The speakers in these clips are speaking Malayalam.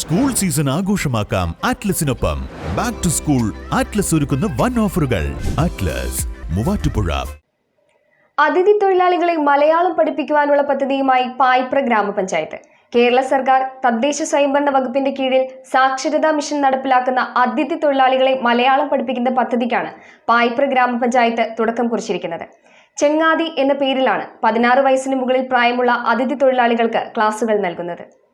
സ്കൂൾ സീസൺ ആഘോഷമാക്കാം ആറ്റ്ലസിനൊപ്പം ബാക്ക് ടു സ്കൂൾ ആറ്റ്ലസ് ഒരുക്കുന്ന വൺ ഓഫറുകൾ ആറ്റ്ലസ് മൂവാറ്റുപുഴ. അതിഥി തൊഴിലാളികളെ മലയാളം പഠിപ്പിക്കുവാനുള്ള പദ്ധതിയുമായി പായ്പ്ര ഗ്രാമപഞ്ചായത്ത്. കേരള സർക്കാർ തദ്ദേശ സ്വയംഭരണ വകുപ്പിന്റെ കീഴിൽ സാക്ഷരതാ മിഷൻ നടപ്പിലാക്കുന്ന അതിഥി തൊഴിലാളികളെ മലയാളം പഠിപ്പിക്കുന്ന പദ്ധതിക്കാണ് പായ്പ്ര ഗ്രാമപഞ്ചായത്ത് തുടക്കം കുറിച്ചിരിക്കുന്നത്. ചെങ്ങാതി എന്ന പേരിലാണ് പതിനാറ് വയസ്സിന് മുകളിൽ പ്രായമുള്ള അതിഥി തൊഴിലാളികൾക്ക് ക്ലാസുകൾ നൽകുന്നത്.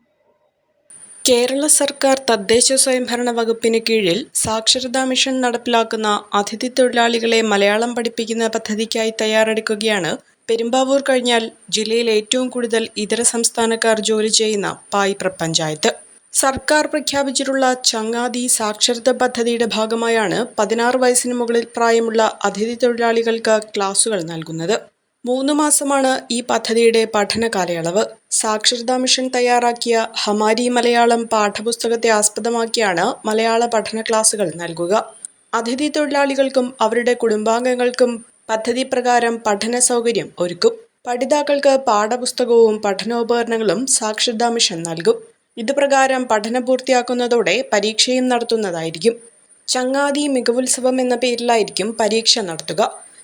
കേരള സർക്കാർ തദ്ദേശ സ്വയംഭരണ വകുപ്പിന് കീഴിൽ സാക്ഷരതാ മിഷൻ നടപ്പിലാക്കുന്ന അതിഥി തൊഴിലാളികളെ മലയാളം പഠിപ്പിക്കുന്ന പദ്ധതിക്കായി തയ്യാറെടുക്കുകയാണ്. പെരുമ്പാവൂർ കഴിഞ്ഞാൽ ജില്ലയിൽ ഏറ്റവും കൂടുതൽ ഇതര സംസ്ഥാനക്കാർ ജോലി ചെയ്യുന്ന പായിപ്ര പഞ്ചായത്ത് സർക്കാർ പ്രഖ്യാപിച്ചിട്ടുള്ള ചങ്ങാതി സാക്ഷരത പദ്ധതിയുടെ ഭാഗമായാണ് പതിനാറ് വയസ്സിന് മുകളിൽ പ്രായമുള്ള അതിഥി തൊഴിലാളികൾക്ക് ക്ലാസുകൾ നൽകുന്നത്. മൂന്ന് മാസമാണ് ഈ പദ്ധതിയുടെ പഠന കാലയളവ്. സാക്ഷരതാ മിഷൻ തയ്യാറാക്കിയ ഹമാരി മലയാളം പാഠപുസ്തകത്തെ ആസ്പദമാക്കിയാണ് മലയാള പഠന ക്ലാസുകൾ നൽകുക. അതിഥി തൊഴിലാളികൾക്കും അവരുടെ കുടുംബാംഗങ്ങൾക്കും പദ്ധതി പ്രകാരം പഠന സൗകര്യം ഒരുക്കും. പഠിതാക്കൾക്ക് പാഠപുസ്തകവും പഠനോപകരണങ്ങളും സാക്ഷരതാ മിഷൻ നൽകും. ഇതുപ്രകാരം പഠനം പൂർത്തിയാക്കുന്നതോടെ പരീക്ഷയും നടത്തുന്നതായിരിക്കും. ചങ്ങാതി മികവുത്സവം എന്ന പേരിലായിരിക്കും പരീക്ഷ നടത്തുക.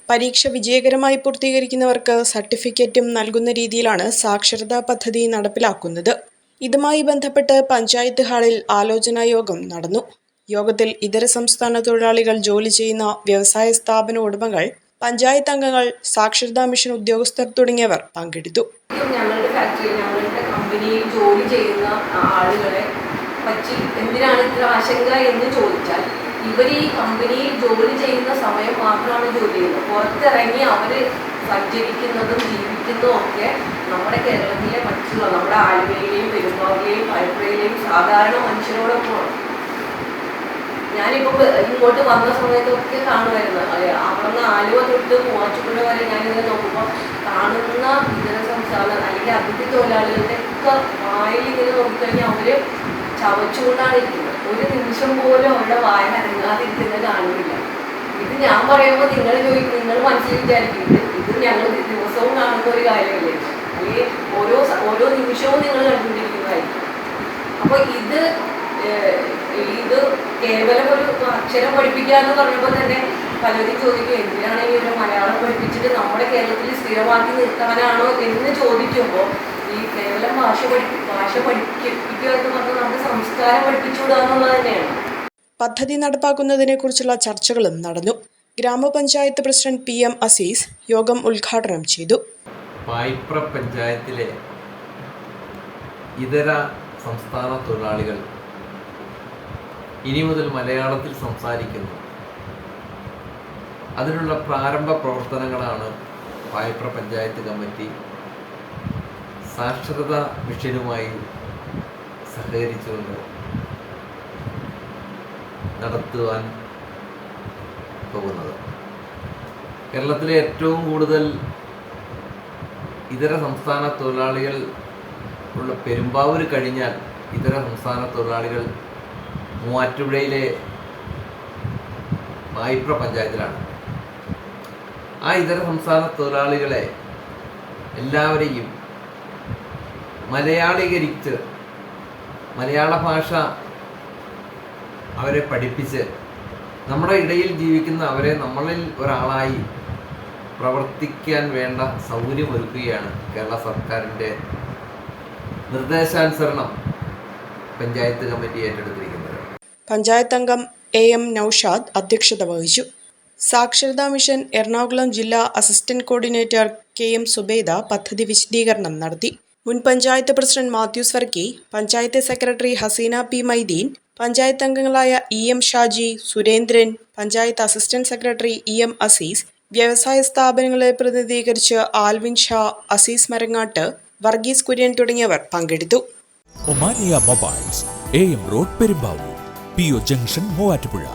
പരീക്ഷ വിജയകരമായി പൂർത്തീകരിക്കുന്നവർക്ക് സർട്ടിഫിക്കറ്റും നൽകുന്ന രീതിയിലാണ് സാക്ഷരതാ പദ്ധതി നടപ്പിലാക്കുന്നത്. ഇതുമായി ബന്ധപ്പെട്ട് പഞ്ചായത്ത് ഹാളിൽ ആലോചനാ യോഗം നടന്നു. യോഗത്തിൽ ഇതര സംസ്ഥാന തൊഴിലാളികൾ ജോലി ചെയ്യുന്ന വ്യവസായ സ്ഥാപന ഉടമകൾ പഞ്ചായത്ത് അംഗങ്ങൾ സാക്ഷരതാ മിഷൻ ഉദ്യോഗസ്ഥർ തുടങ്ങിയവർ പങ്കെടുത്തു. ഞങ്ങളുടെ ഫാക്ടറി ഞങ്ങളുടെ ജോലി ചെയ്യുന്ന ആളുകളെ പറ്റി എന്തിനാണ് ഇത്ര ആശങ്ക എന്ന് ചോദിച്ചാൽ ഇവർ ഈ കമ്പനിയിൽ ജോലി ചെയ്യുന്ന സമയം മാത്രമാണ് ജോലി ചെയ്യുന്നത്. പുറത്തിറങ്ങി അവർ സഞ്ചരിക്കുന്നതും ജീവിക്കുന്നതും ഒക്കെ നമ്മുടെ കേരളത്തിലെ മറ്റുള്ള നമ്മുടെ ആലുവയിലെയും പെരുമ്പാവിലെയും പരപ്പുഴയിലെയും സാധാരണ മനുഷ്യരോടൊപ്പമാണ് ഞാനിപ്പോൾ ഇങ്ങോട്ട് വന്ന സമയത്തൊക്കെ കാണുമായിരുന്നു. അവിടെ അവിടുന്ന് ആലുവ തൊട്ട് മൂവാറ്റുപുഴ വരെ ഞാനിങ്ങനെ നോക്കുമ്പോൾ കാണുന്ന ഇതര സംസ്ഥാന അല്ലെങ്കിൽ അതിഥി തൊഴിലാളികളുടെ ഒക്കെ വായിൽ ഇങ്ങനെ നോക്കിക്കഴിഞ്ഞാൽ അവർ ചവച്ചുകൊണ്ടാണ് ഇരിക്കുന്നത്. ഒരു നിമിഷം പോലും അവരുടെ വായന അനങ്ങാതിരിക്കുന്നത് കാണുന്നില്ല. ഇത് ഞാൻ പറയുമ്പോൾ നിങ്ങൾ ചോദിക്കും നിങ്ങൾ മനസ്സിൽ വിചാരിക്കും ഇത് ഞങ്ങൾ ദിവസവും കാണുന്ന ഒരു കാര്യമല്ലേ? അല്ലെങ്കിൽ ഓരോ ഓരോ നിമിഷവും നിങ്ങൾ കണ്ടുകൊണ്ടിരിക്കുന്നതായിരിക്കും. അപ്പോൾ ഇത് ഇത് കേവലം ഒരു അക്ഷരം പഠിപ്പിക്കുക എന്ന് പറഞ്ഞപ്പോൾ തന്നെ പലരും ചോദിക്കും എന്തിനാണ് ഈ ഒരു മലയാളം പഠിപ്പിച്ചിട്ട് നമ്മുടെ കേരളത്തിൽ സ്ഥിരമാക്കി നിർത്താനാണോ എന്ന് ചോദിക്കുമ്പോൾ ഈ കേവലം ഭാഷ പഠിപ്പി ഭാഷ പഠിപ്പിക്കുക എന്ന് പറഞ്ഞാൽ നമുക്ക് സംസ്കാരം പഠിപ്പിച്ചുകൂടുക എന്നുള്ളത് തന്നെയാണ്. പദ്ധതി നടപ്പാക്കുന്നതിനെ കുറിച്ചുള്ള ചർച്ചകളും നടന്നു. ഗ്രാമപഞ്ചായത്ത് പ്രസിഡന്റ് പി എം അസീസ് യോഗം ഉദ്ഘാടനം ചെയ്തു. പായിപ്ര പഞ്ചായത്തിലെ ഇതര സംസ്ഥാന തൊഴിലാളികൾ ഇനി മുതൽ മലയാളത്തിൽ സംസാരിക്കുന്നു. അതിനുള്ള പ്രാരംഭ പ്രവർത്തനങ്ങളാണ് പായിപ്ര പഞ്ചായത്ത് കമ്മിറ്റി സാക്ഷരതാ മിഷനുമായി സഹകരിച്ചുകൊണ്ട് നടത്തുവാൻ പോകുന്നത്. കേരളത്തിലെ ഏറ്റവും കൂടുതൽ ഇതര സംസ്ഥാന തൊഴിലാളികൾ ഉള്ള പെരുമ്പാവൂർ കഴിഞ്ഞാൽ ഇതര സംസ്ഥാന തൊഴിലാളികൾ മൂവാറ്റുപുഴയിലെ മായിപ്ര പഞ്ചായത്തിലാണ്. ആ ഇതര സംസ്ഥാന തൊഴിലാളികളെ എല്ലാവരെയും മലയാളീകരിച്ച് മലയാള ഭാഷ അവരെ പഠിപ്പിച്ച് നമ്മുടെ ഇടയിൽ ജീവിക്കുന്ന അവരെ നമ്മളിൽ ഒരാളായി പ്രവർത്തിക്കാൻ വേണ്ട സൗകര്യമൊരുക്കുകയാണ് കേരള സർക്കാരിന്റെ നിർദ്ദേശാനുസരണം പഞ്ചായത്ത് കമ്മിറ്റി ഏറ്റെടുത്തിരിക്കുന്നത്. പഞ്ചായത്ത് അംഗം എ എം നൌഷാദ് അധ്യക്ഷത വഹിച്ചു. സാക്ഷരതാ മിഷൻ എറണാകുളം ജില്ലാ assistant coordinator K M Subeda പദ്ധതി വിശദീകരണം നടത്തി. മുൻ panchayat president Mathews Varkey panchayat secretary Haseena P Maideen panchayat അംഗങ്ങളായ E M Shaji Surendran panchayat assistant secretary E M Azeez വ്യവസായ സ്ഥാപനങ്ങളെ പ്രതിനിധീകരിച്ച് ആൽവിൻ ഷാ അസീസ് മരങ്ങാട്ട് വർഗീസ് കുര്യൻ തുടങ്ങിയവർ പങ്കെടുത്തു. Omaniya mobiles A M road Perumbavoor P O junction Muvattupuzha.